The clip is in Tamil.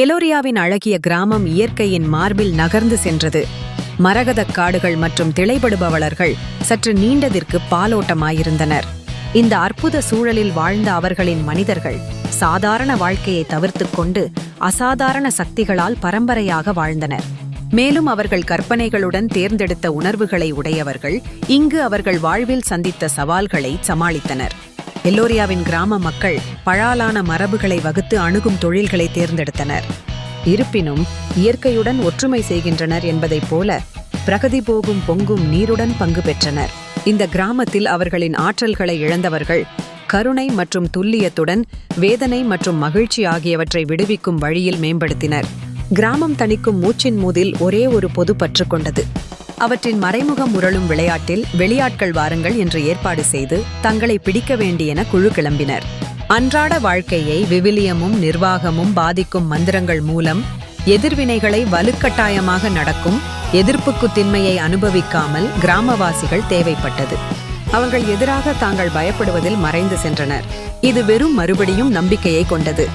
எலோரியாவின் அழகிய கிராமம் இயற்கையின் மார்பில் நகர்ந்து சென்றது. மரகதக் காடுகள் மற்றும் திளைபடுபவளர்கள் சற்று நீண்டதிற்கு பாலோட்டமாயிருந்தனர். இந்த அற்புத சூழலில் வாழ்ந்த அவர்களின் மனிதர்கள் சாதாரண வாழ்க்கையை தவிர்த்துக் கொண்டு அசாதாரண சக்திகளால் பரம்பரையாக வாழ்ந்தனர். மேலும் அவர்கள் கற்பனைகளுடன் தேர்ந்தெடுத்த உணர்வுகளை உடையவர்கள் இங்கு அவர்கள் வாழ்வில் சந்தித்த சவால்களை சமாளித்தனர். எல்லோரியாவின் கிராம மக்கள் பழாலான மரபுகளை வகுத்து அணுகும் தொழில்களை தேர்ந்தெடுத்தனர். இருப்பினும் இயற்கையுடன் ஒற்றுமை செய்கின்றனர் என்பதைப் போல பிரகதி போகும் பொங்கும் நீருடன் பங்கு பெற்றனர். இந்த கிராமத்தில் அவர்களின் ஆற்றல்களை இழந்தவர்கள் கருணை மற்றும் துல்லியத்துடன் வேதனை மற்றும் மகிழ்ச்சி ஆகியவற்றை விடுவிக்கும் வழியில் மேம்படுத்தினர். கிராமம் தணிக்கும் மூச்சின் மூதில் ஒரே ஒரு பொது பற்று கொண்டது. அவற்றின் மறைமுகம் உரளும் விளையாட்டில் வெளியாட்கள் வாருங்கள் என்று ஏற்பாடு செய்து தங்களை பிடிக்க வேண்டியென குழு கிளம்பினர். அன்றாட வாழ்க்கையை விவிலியமும் நிர்வாகமும் பாதிக்கும் மந்திரங்கள் மூலம் எதிர்வினைகளை வலுக்கட்டாயமாக நடக்கும் எதிர்ப்புக்கு திண்மையை அனுபவிக்காமல் கிராமவாசிகள் தேவைப்பட்டது. அவர்கள் எதிராக தாங்கள் பயப்படுவதில் மறைந்து சென்றனர். இது வெறும் மறுபடியும் நம்பிக்கையை கொண்டது.